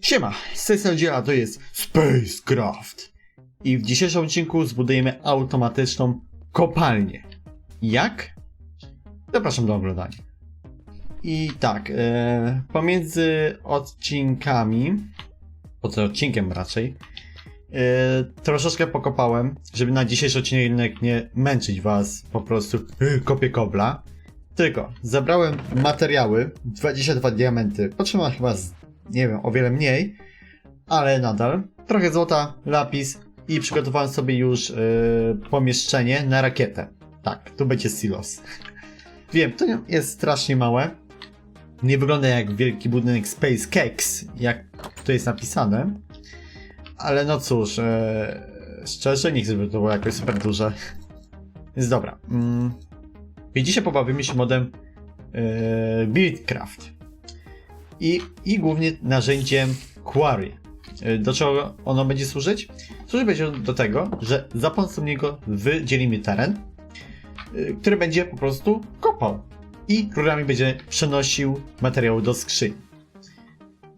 Siema, z tej to jest Spacecraft. I w dzisiejszym odcinku zbudujemy automatyczną kopalnię. Jak? Zapraszam do oglądania. I tak, e, pomiędzy odcinkami, poza odcinkiem raczej, e, troszeczkę pokopałem, żeby na dzisiejszy odcinek nie męczyć was po prostu e, kopię kobla. Tylko zebrałem materiały, 22 diamenty, potrzeba chyba z, nie wiem, o wiele mniej, ale nadal. Trochę złota, lapis i przygotowałem sobie już e, pomieszczenie na rakietę. Tak, tu będzie silos. Wiem, to jest strasznie małe. Nie wygląda jak wielki budynek Space Cakes, jak to jest napisane. Ale no cóż, e, szczerze nie chcę, żeby to było jakoś super duże. Więc dobra. Mm. I dzisiaj pobawimy się modem e, Buildcraft. I, I głównie narzędziem Quarry. E, Do czego ono będzie służyć? Służyć będzie do tego, że za pomocą niego wydzielimy teren, e, który będzie po prostu kopał. I rurami będzie przenosił materiały do skrzyni.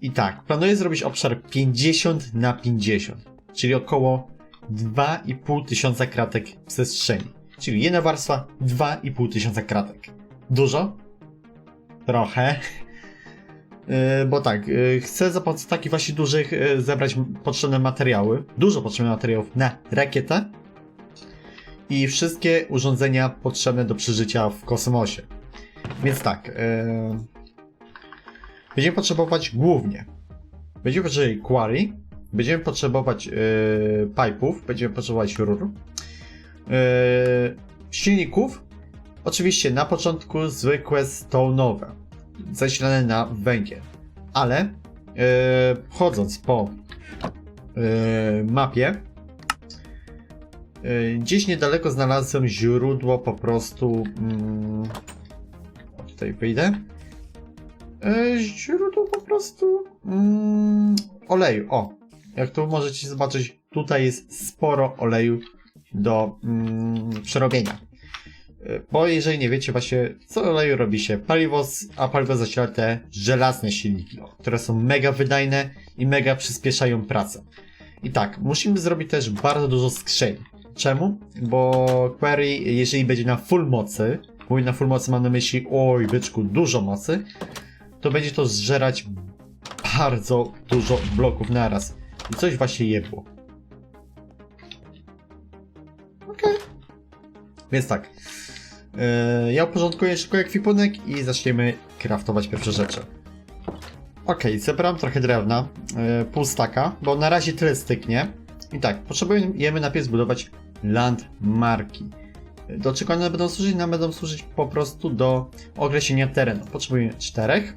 I tak, planuję zrobić obszar 50 na 50, czyli około 2,5 tysiąca kratek przestrzeni. Czyli jedna warstwa, 2,5 tysiąca kratek. Dużo? Trochę. Yy, bo tak, yy, chcę za pomocą takich właśnie dużych yy, zebrać potrzebne materiały, dużo potrzebnych materiałów na rakietę i wszystkie urządzenia potrzebne do przeżycia w kosmosie. Więc tak, będziemy potrzebować głównie, będziemy potrzebować quarry, będziemy potrzebować pipe'ów, będziemy potrzebować rur, silników, oczywiście na początku zwykłe stone'owe, zasilane na węgiel, ale yy, chodząc po yy, mapie, yy, gdzieś niedaleko znalazłem źródło po prostu, o, tutaj wyjdę, yy, źródło po prostu mm, oleju, o, jak tu możecie zobaczyć, tutaj jest sporo oleju do mm, przerobienia. Bo jeżeli nie wiecie właśnie, co oleju robi się paliwo, a paliwo zasila te żelazne silniki, które są mega wydajne i mega przyspieszają pracę. I tak, musimy zrobić też bardzo dużo skrzyń. Czemu? Bo query, jeżeli będzie na full mocy, mówię na full mocy mam na myśli, oj byczku, dużo mocy, to będzie to zżerać bardzo dużo bloków naraz. I coś właśnie jebło. Okej. Więc tak. Yy, ja uporządkuję szybko ekwipunek i zaczniemy craftować pierwsze rzeczy. Okej, zebrałem trochę drewna, yy, pół staka, bo na razie tyle styknie. I tak, potrzebujemy najpierw zbudować landmarki. Do czego one będą służyć? Nam będą służyć po prostu do określenia terenu. Potrzebujemy czterech.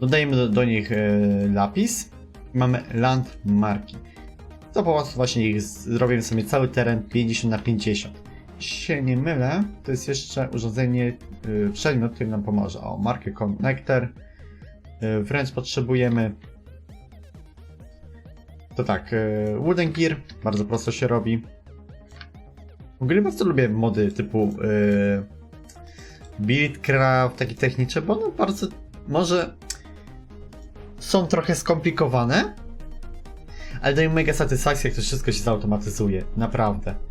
Dodajemy do, do nich lapis. Mamy landmarki. Za pomocą właśnie ich zrobimy sobie cały teren 50 na 50 jeśli się nie mylę, to jest jeszcze urządzenie, y, przedmiot, który nam pomoże. O, markę connector. Y, wręcz potrzebujemy. To tak, y, wooden gear, bardzo prosto się robi. W ogóle bardzo lubię mody typu y, buildcraft, takie techniczne, bo one bardzo, może są trochę skomplikowane, ale dają mega satysfakcję, jak to wszystko się zautomatyzuje, naprawdę.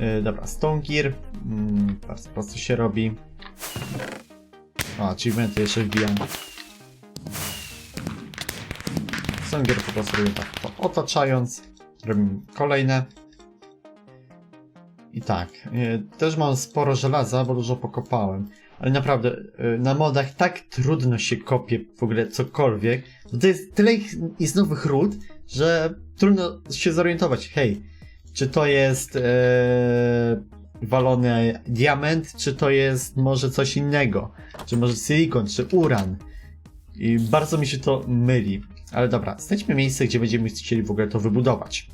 Yy, dobra, Stone Gear. Mm, bardzo prosto się robi. O, achievementy jeszcze wbijam. Stone Gear po prostu robię tak, to otaczając. Robimy kolejne. I tak, yy, też mam sporo żelaza, bo dużo pokopałem. Ale naprawdę, yy, na modach tak trudno się kopie w ogóle cokolwiek. Bo to jest tyle ich, jest nowych ród, że trudno się zorientować. Hej, czy to jest e, walony diament, czy to jest może coś innego, czy może silikon, czy uran. I bardzo mi się to myli. Ale dobra, znajdźmy miejsce, gdzie będziemy chcieli w ogóle to wybudować.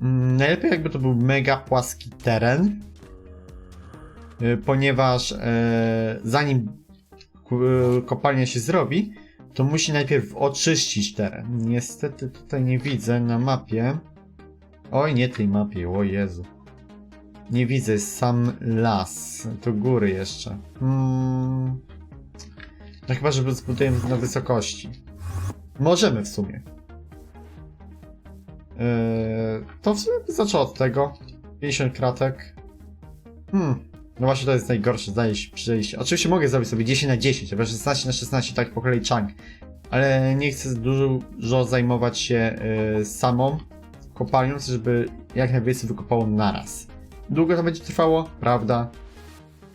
Mm, najlepiej jakby to był mega płaski teren, e, ponieważ e, zanim e, kopalnia się zrobi, to musi najpierw oczyścić teren. Niestety tutaj nie widzę na mapie. Oj, nie tej mapie, o Jezu. Nie widzę, jest sam las. To góry jeszcze. Hmm. No chyba, żeby zbudujemy na wysokości. Możemy w sumie. Yy, to w sumie zaczął od tego. 50 kratek. Hmm. No właśnie to jest najgorsze znaleźć przejście. Oczywiście mogę zrobić sobie 10 na 10, albo 16 na 16, tak po kolei chunk. Ale nie chcę dużo zajmować się yy, samą kopalnią, żeby jak najwięcej wykopało naraz. Długo to będzie trwało, prawda?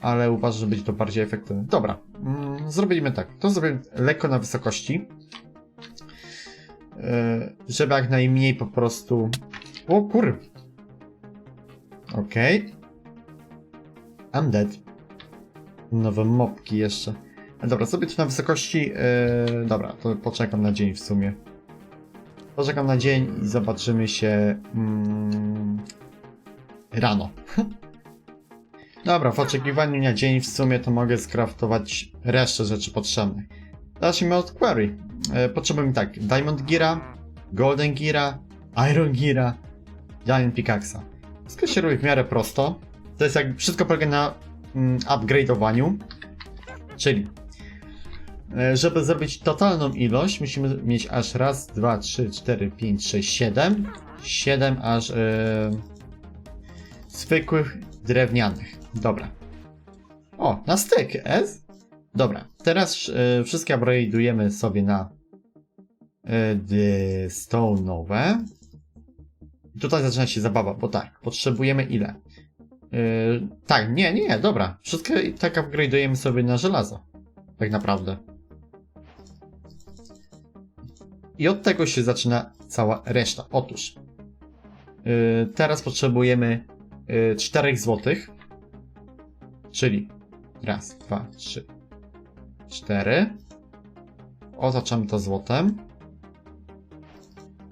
Ale uważam, że będzie to bardziej efektywne. Dobra, mm, zrobimy tak. To zrobię lekko na wysokości. Yy, żeby jak najmniej po prostu... O kur... Okej. I'm dead. Nowe mopki jeszcze. E, Dobra, sobie tu na wysokości... Yy, dobra, to poczekam na dzień w sumie. Poczekam na dzień i zobaczymy się... Mm, rano. Dobra, w oczekiwaniu na dzień w sumie to mogę skraftować resztę rzeczy potrzebnych. Zacznijmy od query. E, potrzebujemy tak, Diamond Gira, Golden Gira, Iron Gira, Diamond Pickaxa. Wszystko się robi w miarę prosto. To jest jak wszystko polega na mm, upgrade'owaniu. Czyli żeby zrobić totalną ilość, musimy mieć aż raz, dwa, trzy, cztery, pięć, sześć, siedem. Siedem aż e, zwykłych drewnianych. Dobra. O, na styk, S? Dobra, teraz e, wszystkie upgrade'ujemy sobie na e, d- stone'owe. Tutaj zaczyna się zabawa, bo tak, potrzebujemy ile? E, tak, nie, nie, dobra. Wszystkie tak upgrade'ujemy sobie na żelazo. Tak naprawdę. I od tego się zaczyna cała reszta. Otóż, e, teraz potrzebujemy 4 złotych. Czyli raz, dwa, trzy, cztery. Oznaczamy to złotem.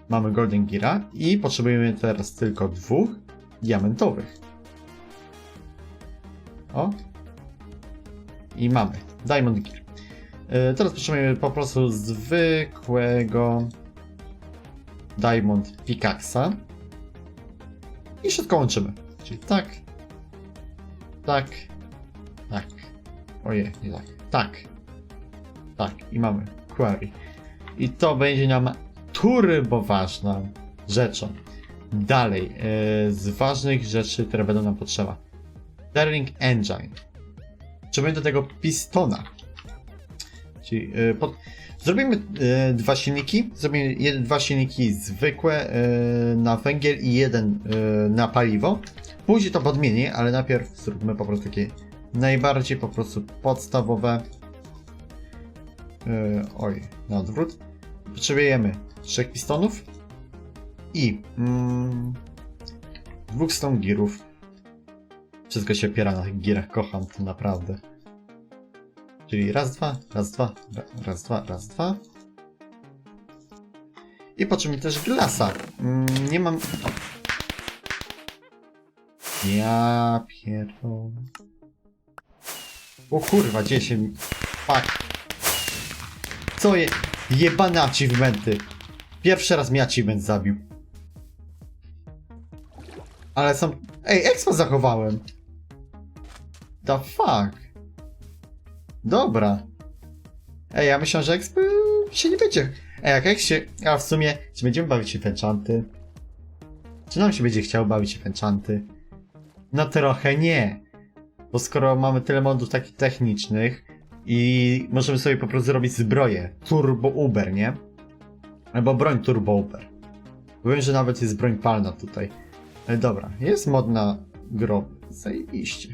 Mamy Golden Gira i potrzebujemy teraz tylko dwóch diamentowych. O. I mamy Diamond Gear. Yy, teraz potrzebujemy po prostu zwykłego Diamond Pickaxa. I wszystko łączymy. Czyli tak, tak, tak. Ojej, nie tak. Tak. Tak. I mamy query. I to będzie nam turbo ważną rzeczą. Dalej, yy, z ważnych rzeczy, które będą nam potrzeba. Sterling Engine. Potrzebujemy do tego pistona. Czyli yy, pod... Zrobimy yy, dwa silniki. Zrobimy jeden, dwa silniki zwykłe yy, na węgiel i jeden na paliwo. Później to podmienię, ale najpierw zróbmy po prostu takie najbardziej po prostu podstawowe. Oj, na odwrót. Potrzebujemy trzech pistonów i mm, dwóch stone girów. Wszystko się opiera na tych girach, kocham to naprawdę. Czyli raz, dwa, raz, dwa, ra- raz, dwa, raz, dwa. I potrzebujemy też glasa. Mm, nie mam... Ja pierdolę. O kurwa, gdzie się... Fuck. Co je... Jebane achievementy. Pierwszy raz mnie achievement zabił. Ale są... Ej, expo zachowałem. The fuck. Dobra. Ej, ja myślałem, że expo się nie będzie... Ej, jak ex się... A w sumie, czy będziemy bawić się w enchanty? Czy nam się będzie chciało bawić się w enchanty? No trochę nie. Bo skoro mamy tyle modów takich technicznych i możemy sobie po prostu zrobić zbroję Turbo Uber, nie? Albo broń Turbo Uber. Wiem, że nawet jest broń palna tutaj. Ale dobra, jest mod na groby. Zajebiście.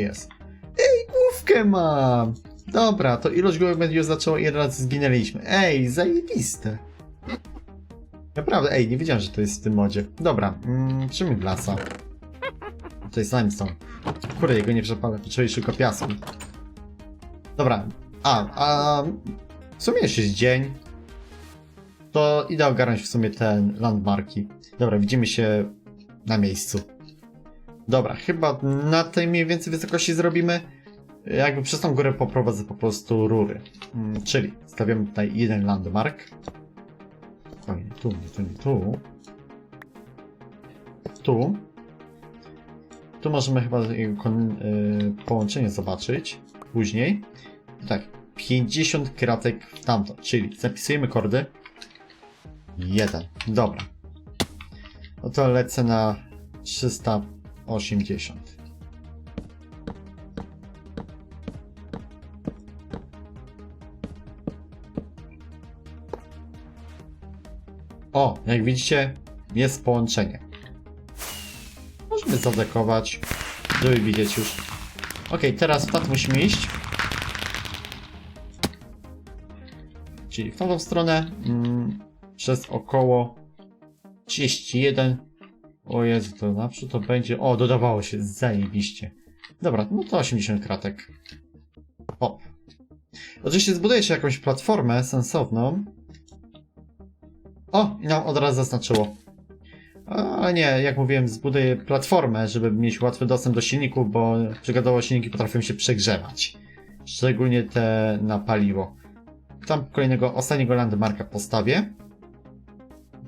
Jest. Ej, główkę mam! Dobra, to ilość główek będzie zaczęła i raz zginęliśmy. Ej, zajebiste. Naprawdę, ej, nie wiedziałem, że to jest w tym modzie. Dobra, mm, przyjmij glasa. To jest limestone. Kurde, jego nie przepalę, potrzebuję tylko piasku. Dobra, a, a w sumie jeszcze jest dzień. To idę ogarnąć w sumie te landmarki. Dobra, widzimy się na miejscu. Dobra, chyba na tej mniej więcej wysokości zrobimy. Jakby przez tą górę poprowadzę po prostu rury. Mm, czyli stawiamy tutaj jeden landmark. Tu, nie tu, nie tu. Tu. Tu możemy chyba jego y, połączenie zobaczyć później. Tak, 50 kratek w tamto, czyli zapisujemy kordy. Jeden, dobra. No to lecę na 380. O, jak widzicie, jest połączenie. Możemy zadekować, żeby widzieć już. Ok, teraz w tamtą musimy iść. Czyli w tamtą stronę mm, przez około 31. O Jezu, to naprzód to będzie. O, dodawało się, zajebiście. Dobra, no to 80 kratek. O. Oczywiście zbuduje się jakąś platformę sensowną. O, i nam od razu zaznaczyło. Ale nie, jak mówiłem, zbuduję platformę, żeby mieć łatwy dostęp do silników, bo przygadowo silniki potrafią się przegrzewać. Szczególnie te na paliwo. Tam kolejnego, ostatniego landmarka postawię.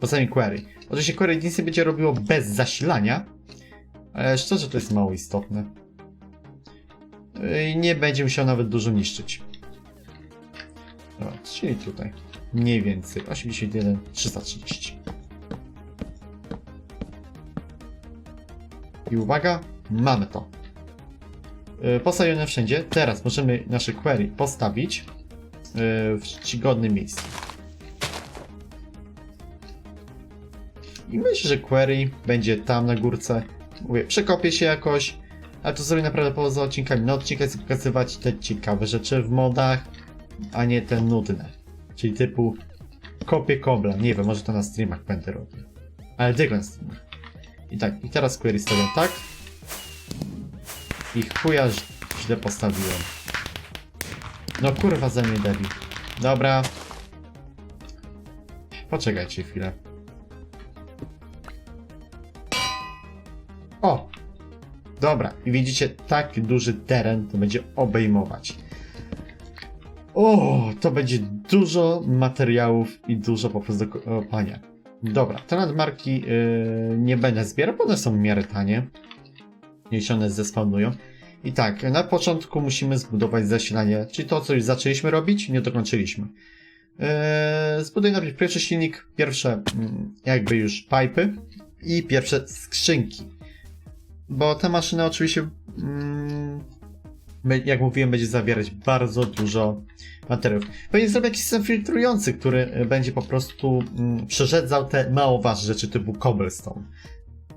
Postawię query. Oczywiście query nic nie będzie robiło bez zasilania, ale szczerze to jest mało istotne. I nie będzie musiał nawet dużo niszczyć. Dobra, czyli tutaj. Mniej więcej. 81, 330. I uwaga, mamy to. Yy, Postawione wszędzie. Teraz możemy nasze query postawić yy, w czcigodnym miejscu. I myślę, że query będzie tam na górce. Mówię, przekopię się jakoś, ale to zrobię naprawdę poza odcinkami. Na odcinkach chcę pokazywać te ciekawe rzeczy w modach, a nie te nudne. Czyli typu kopię kobla. Nie wiem, może to na streamach będę robił. Ale tylko na streamach. I tak, i teraz query stawiam tak. I chuja źle postawiłem. No kurwa ze mnie debil. Dobra. Poczekajcie chwilę. Dobra, i widzicie, tak duży teren to będzie obejmować. O, to będzie dużo materiałów i dużo po prostu do kopania. Dobra, te landmarki yy, nie będę zbierał, bo one są w miarę tanie. Jeśli one zespawnują. I tak, na początku musimy zbudować zasilanie, czyli to, co już zaczęliśmy robić, nie dokończyliśmy. Yy, zbuduję najpierw pierwszy silnik, pierwsze mm, jakby już pipy i pierwsze skrzynki. Bo ta maszyna oczywiście, mm, jak mówiłem, będzie zawierać bardzo dużo materiałów. Pewnie zrobię jakiś system filtrujący, który będzie po prostu mm, przeszedzał te mało ważne rzeczy typu cobblestone.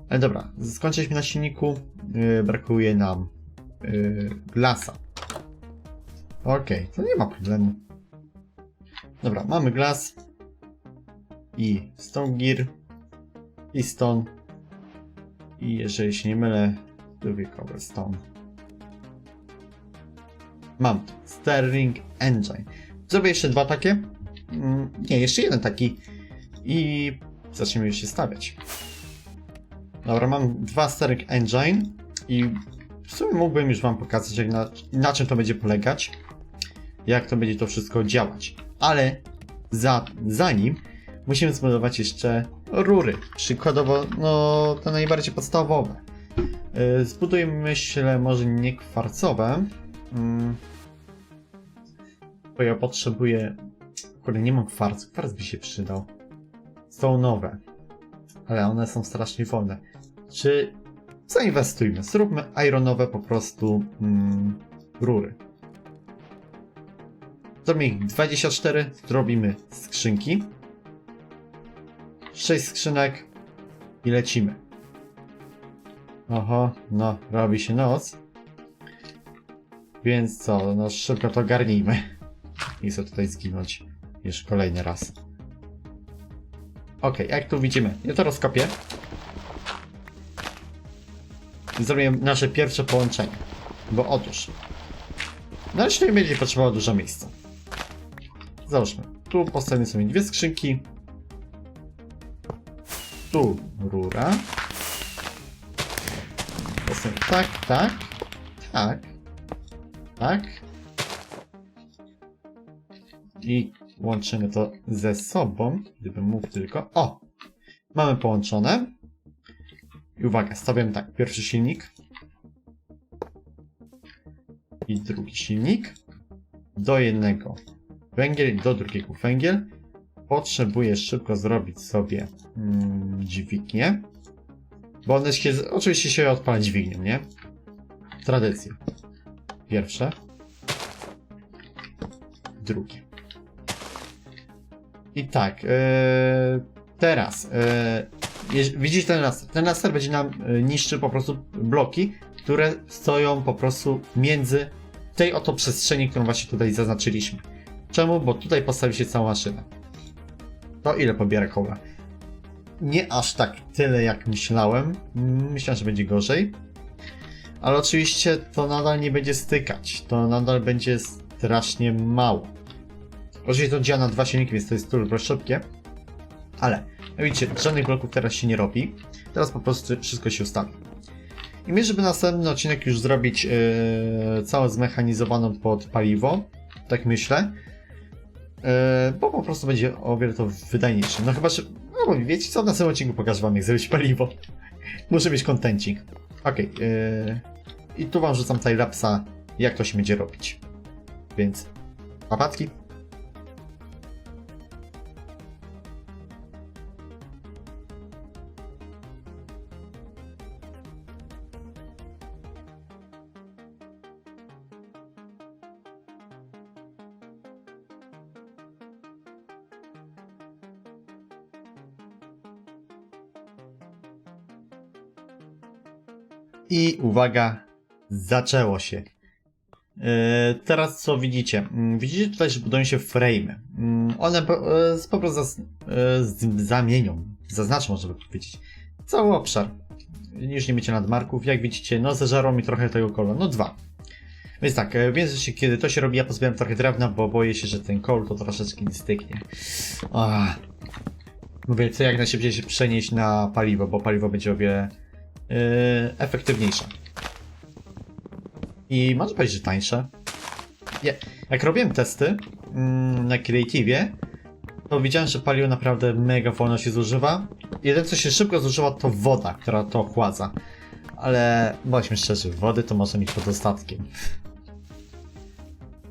Ale dobra, skończyliśmy na silniku, yy, brakuje nam yy, glasa. Okej, to nie ma problemu. Dobra, mamy glas i stone gear i stone i jeżeli się nie mylę, drugi cobblestone. Mam to. Sterling Engine. Zrobię jeszcze dwa takie. Mm, Nie, jeszcze jeden taki. I zaczniemy już się stawiać. Dobra, mam dwa Sterling Engine i w sumie mógłbym już wam pokazać, jak na, na czym to będzie polegać. Jak to będzie to wszystko działać. Ale za, zanim musimy zbudować jeszcze rury. Przykładowo, no, te najbardziej podstawowe. Yy, Zbudujemy, myślę, może nie kwarcowe. Mm. Bo ja potrzebuję. Kurde, nie mam kwarcu. Kwarc by się przydał. Są nowe. Ale one są strasznie wolne. Czy zainwestujmy? Zróbmy ironowe po prostu mm, rury. Zrobimy ich 24, zrobimy skrzynki. 6 skrzynek i lecimy. Oho, no, robi się noc. Więc co, no szybko to garnijmy. Nie chcę tutaj zginąć już kolejny raz. Ok, jak tu widzimy, ja to rozkopię. Zrobię nasze pierwsze połączenie. Bo otóż, na razie nie będzie potrzebowało dużo miejsca. Załóżmy, tu postawimy sobie dwie skrzynki. Tu rura. Postawimy tak, tak, tak, tak. I łączymy to ze sobą, gdybym mógł tylko. O! Mamy połączone. I uwaga, stawiam tak. Pierwszy silnik. I drugi silnik. do jednego węgiel do drugiego węgiel. Potrzebuję szybko zrobić sobie mm, dźwignię. Bo one się, oczywiście się odpala dźwignią, nie? Tradycja. Pierwsze. Drugie. I tak, e, teraz, jeż- widzisz ten laser? Ten laser będzie nam e, niszczył po prostu bloki, które stoją po prostu między tej oto przestrzeni, którą właśnie tutaj zaznaczyliśmy. Czemu? Bo tutaj postawi się cała maszyna. To ile pobiera koła? Nie aż tak tyle jak myślałem. Myślałem, że będzie gorzej. Ale oczywiście to nadal nie będzie stykać. To nadal będzie strasznie mało. Oczywiście to działa na dwa silniki, więc to jest turbo szybkie. Ale, jak widzicie, żadnych bloków teraz się nie robi. Teraz po prostu wszystko się ustawi. I my, żeby następny odcinek już zrobić yy, całą zmechanizowaną pod paliwo, tak myślę, bo po prostu będzie o wiele to wydajniejsze. No chyba, że, no bo wiecie co, w następnym odcinku pokażę wam jak zrobić paliwo. Muszę mieć kontencik. Okej, yy, i tu wam rzucam timelapsa, jak to się będzie robić. Więc, łapatki. I uwaga, zaczęło się. E, teraz co widzicie? Mm, Widzicie tutaj, że budują się frame. One po, e, prostu e, zamienią, zaznaczą, żeby powiedzieć, cały obszar. Już nie będzie nadmarków. Jak widzicie, no zeżarło mi trochę tego kola. No dwa. Więc tak, w międzyczasie, kiedy to się robi, ja pozbieram trochę drewna, bo boję się, że ten kol to troszeczkę nie styknie. Mówię, co jak najszybciej się przenieść na paliwo, bo paliwo będzie o wiele yy, efektywniejsze. I można powiedzieć, że tańsze. Ja, jak robiłem testy mm, na Creative, to widziałem, że paliwo naprawdę mega wolno się zużywa. Jedyne co się szybko zużywa to woda, która to ochładza. Ale bądźmy szczerzy, wody to może mieć pod dostatkiem.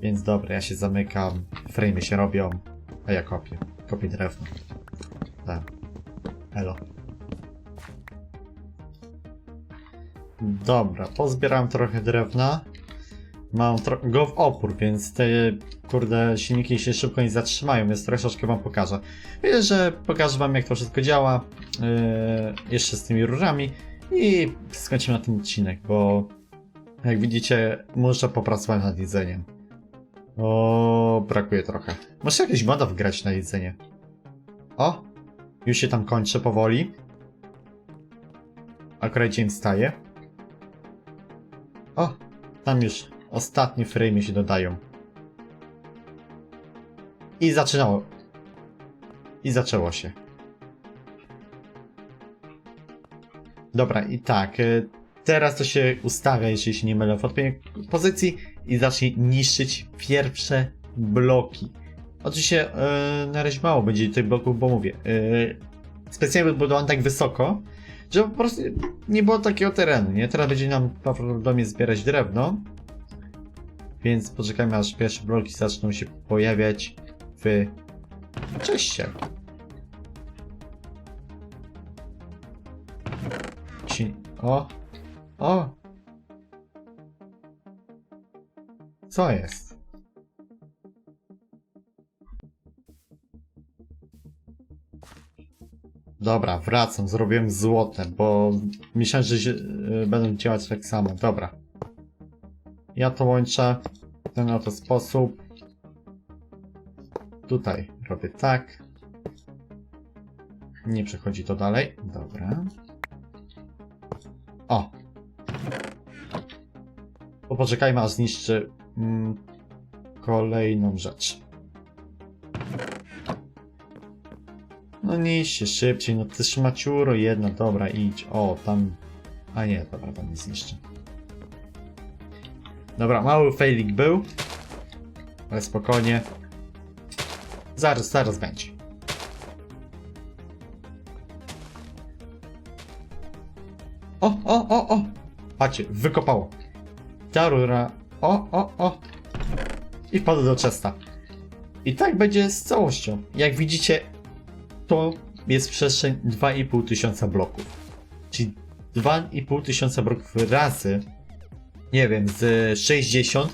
Więc dobra, ja się zamykam, frame się robią, a ja kopię. Kopię drewno. Tak. Elo. Dobra, pozbierałem trochę drewna. Mam tro- go w opór, więc te kurde silniki się szybko nie zatrzymają, więc troszeczkę wam pokażę. Myślę, że pokażę wam jak to wszystko działa. Yy, jeszcze z tymi rurami. I skończymy na ten odcinek, bo jak widzicie, muszę popracować nad jedzeniem. O, brakuje trochę. Muszę jakieś moda wgrać na jedzenie. O, już się tam kończę powoli. Akurat dzień staje. O, tam już ostatnie frame się dodają. I zaczynało. I zaczęło się. Dobra, i tak. y, Teraz to się ustawia, jeżeli się nie mylę, w odpowiedniej pozycji i zacznie niszczyć pierwsze bloki. Oczywiście yy, na razie mało będzie tych bloków, bo mówię. Yy, specjalnie budowałem tak wysoko, że po prostu nie było takiego terenu, nie? Teraz będzie nam prawdopodobnie zbierać drewno. Więc poczekajmy aż pierwsze bloki zaczną się pojawiać w czeście. Ci... O! O! Co jest? Dobra, wracam, zrobiłem złotem, bo myślałem, że się, y, będą działać tak samo. Dobra. Ja to łączę w ten oto sposób. Tutaj robię tak. Nie przechodzi to dalej. Dobra. O! To poczekajmy, aż zniszczy mm, kolejną rzecz. No się szybciej, no ty szmaciuro jedna, dobra, idź. O, tam... A nie, dobra, tam nie zniszczę. Dobra, mały failing był. Ale spokojnie. Zaraz, zaraz będzie. O, o, o, o! Patrzcie, wykopało. Ta rura. O, o, o! i wpadł do chesta. I tak będzie z całością. Jak widzicie, to jest przestrzeń 2,5 tysiąca bloków. Czyli 2,5 tysiąca bloków razy, nie wiem, z 60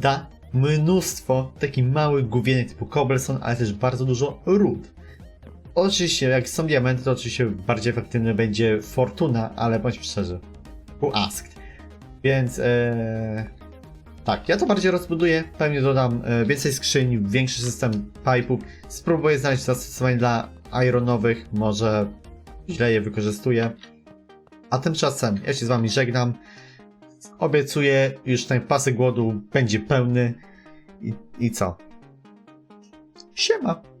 da mnóstwo takich małych główienek typu cobblestone, ale też bardzo dużo ród. Oczywiście, jak są diamenty, to oczywiście bardziej efektywny będzie fortuna, ale bądźmy szczerzy, who asked. Więc e, tak, ja to bardziej rozbuduję, pewnie dodam e, więcej skrzyń, większy system pipe'ów, spróbuję znaleźć zastosowanie dla ironowych, może źle je wykorzystuję. A tymczasem ja się z wami żegnam. Obiecuję, już ten pasek głodu będzie pełny. I, i co? Siema!